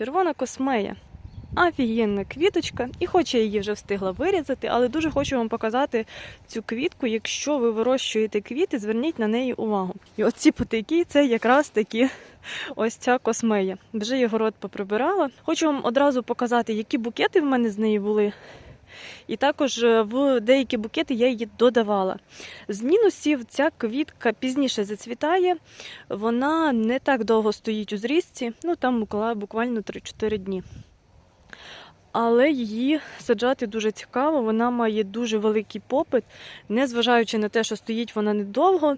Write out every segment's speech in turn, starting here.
Червона космея. Офігенна квіточка, і хоч я її вже встигла вирізати, але дуже хочу вам показати цю квітку. Якщо ви вирощуєте квіти, зверніть на неї увагу. І оці потайки це якраз такі ось ця космея. Вже я город поприбирала. Хочу вам одразу показати, які букети в мене з неї були. І також е, в деякі букети я її додавала. З мінусів ця квітка пізніше зацвітає, вона не так довго стоїть у зрізці, ну там буквально 3-4 дні. Але її саджати дуже цікаво, вона має дуже великий попит, незважаючи на те, що стоїть вона недовго,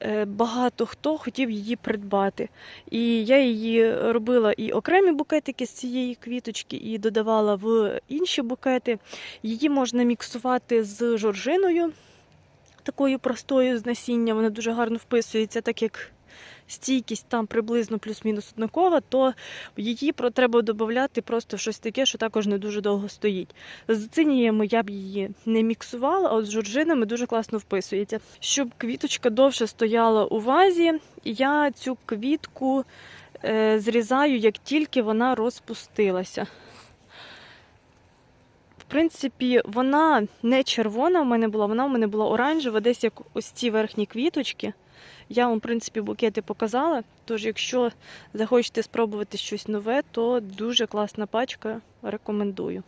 е, багато хто хотів її придбати. І я її робила і окремі букетики з цієї квіточки, і додавала в інші букети. Її можна міксувати з жоржиною, такою простою з насіння. Вона дуже гарно вписується, так як стійкість там приблизно плюс-мінус однакова, то її треба додати просто в щось таке, що також не дуже довго стоїть. З циніями я б її не міксувала, а от з жоржинами дуже класно вписується. Щоб квіточка довше стояла у вазі, я цю квітку е, зрізаю, як тільки вона розпустилася. Принципі, вона не червона в мене була, вона в мене була оранжева, десь як ось ці верхні квіточки. Я вам, в принципі, букети показала. Тож, якщо захочете спробувати щось нове, то дуже класна пачка, рекомендую.